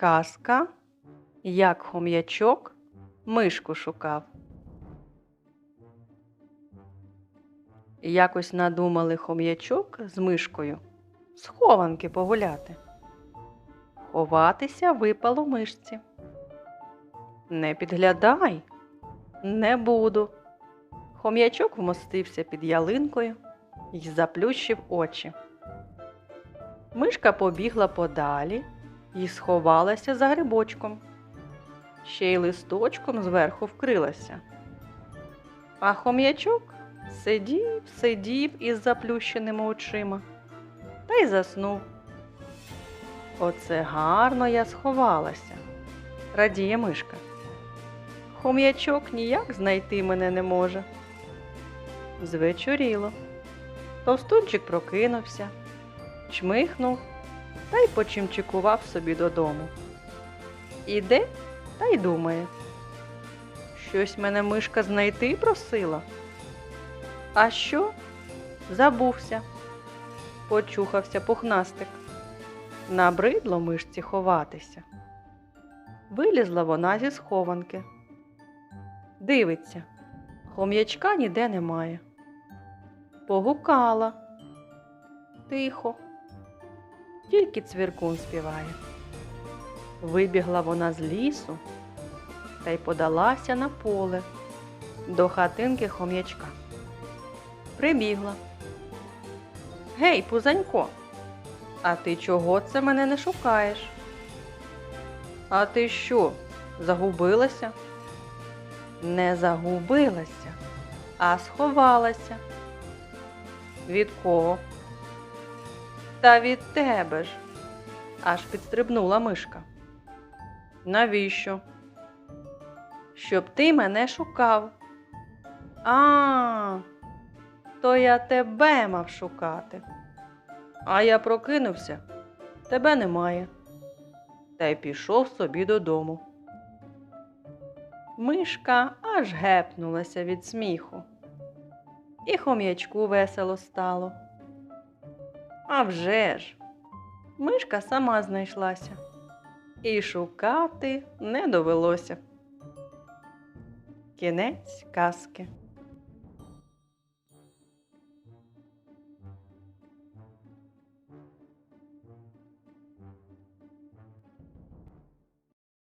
Казка, як хом'ячок мишку шукав. Якось надумали хом'ячок з мишкою схованки погуляти. Ховатися випало мишці. Не підглядай, не буду. Хом'ячок вмостився під ялинкою і заплющив очі. Мишка побігла подалі і сховалася за грибочком. Ще й листочком зверху вкрилася. А хом'ячок сидів, сидів із заплющеними очима та й заснув. Оце гарно я сховалася, радіє мишка. Хом'ячок ніяк знайти мене не може. Звечоріло. Товстунчик прокинувся, чмихнув та й почимчикував собі додому. Іде та й думає. Щось мене мишка знайти просила. А що? Забувся. Почухався пухнастик. Набридло мишці ховатися. Вилізла вона зі схованки. Дивиться, хом'ячка ніде немає. Погукала. Тихо. Тільки цвіркун співає. Вибігла вона з лісу та й подалася на поле до хатинки хом'ячка. Прибігла. Гей, пузанько, а ти чого це мене не шукаєш? А ти що, загубилася? Не загубилася, а сховалася. Від кого? Та від тебе ж, аж підстрибнула мишка. Навіщо? Щоб ти мене шукав. А, то я тебе мав шукати. А я прокинувся, тебе немає. Та й пішов собі додому. Мишка аж гепнулася від сміху. І хом'ячку весело стало. А вже ж, мишка сама знайшлася, і шукати не довелося. Кінець казки.